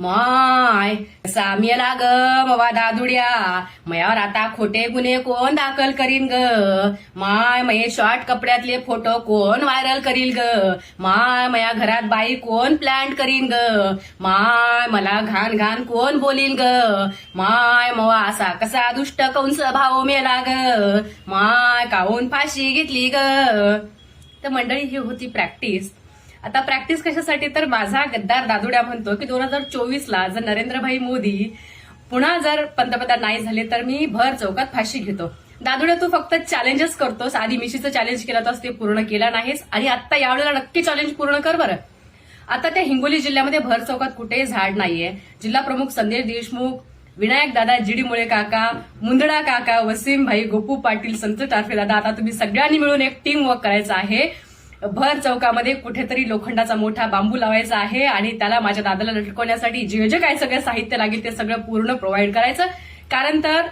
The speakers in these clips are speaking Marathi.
माय. साम्यला ग मवा दादुड्या. मयावर आता खोटे गुन्हे कोण दाखल करीन ग? माय मये शॉर्ट कपड्यातले फोटो कोण व्हायरल करील ग? माय मया घरात बाई कोण प्लॅन करीन ग? माय मला घाण घाण कोण बोलीन ग? माय मवा असा कसा दुष्ट कंस भाऊ मेला ग? माय काहून फाशी घेतली ग? तर मंडळी ही होती प्रॅक्टिस आता प्रॅक्टिस कशासाठी तर माझा गद्दार दादुड्या म्हणतो की दोन हजार चोवीसला जर नरेंद्रभाई मोदी पुन्हा जर पंतप्रधान नाही झाले तर मी भर चौकात फाशी घेतो. दादुड्या तू फक्त चॅलेंजेस करतोस. आधी मिशीचं चॅलेंज केलं तर ते पूर्ण केलं नाहीस. आणि आता यावेळेला नक्की चॅलेंज पूर्ण कर बरं. आता त्या हिंगोली जिल्ह्यामध्ये भर चौकात कुठेही झाड नाहीये. जिल्हा प्रमुख संदेश देशमुख विनायक दादा जिडी मुळे काका मुंदडा काका वसीम भाई गोपू पाटील संत टारफे दादा आता तुम्ही सगळ्यांनी मिळून एक टीम वर्क करायचं आहे. भर चौकामध्ये कुठेतरी लोखंडाचा मोठा बांबू लावायचा आहे आणि त्याला माझ्या दादाला लटकवण्यासाठी जे जे काय सगळं साहित्य लागेल ते सगळं पूर्ण प्रोव्हाइड करायचं. कारण तर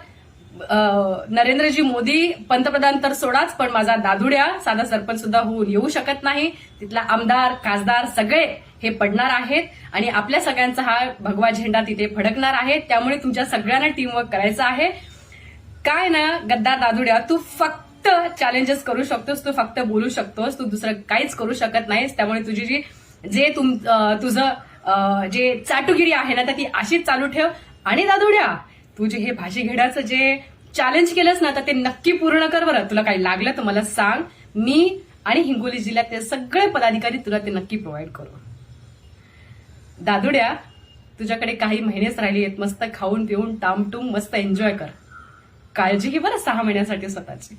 नरेंद्रजी मोदी पंतप्रधान तर सोडाच पण माझा दादुड्या साधा सरपंच सुद्धा होऊन येऊ शकत नाही. तिथला आमदार खासदार सगळे हे पडणार आहेत आणि आपल्या सगळ्यांचा हा भगवा झेंडा तिथे फडकणार आहे त्यामुळे तुमच्या सगळ्यांना टीमवर्क करायचं आहे. काय ना गद्दार दादुड्या तू फक्त चॅलेंजेस करू शकतोस तू फक्त बोलू शकतोस तू दुसरं काहीच करू शकत नाहीस. त्यामुळे तुझी जी जे तुम तुझं जे चाटुगिरी आहे ना तर ती अशीच चालू ठेव. आणि दादुड्या तू जे हे भाषी घेण्याचं जे चॅलेंज केलंस ना तर ते नक्की पूर्ण कर बरं. तुला काही लागलं तर मला सांग. मी आणि हिंगोली जिल्ह्यातले सगळे पदाधिकारी तुला ते नक्की प्रोव्हाइड करू. दादुड्या तुझ्याकडे काही महिनेच राहिली आहेत. मस्त खाऊन पिऊन टामटूम मस्त एन्जॉय कर. काळजी घे बरं सहा महिन्यासाठी स्वतःची.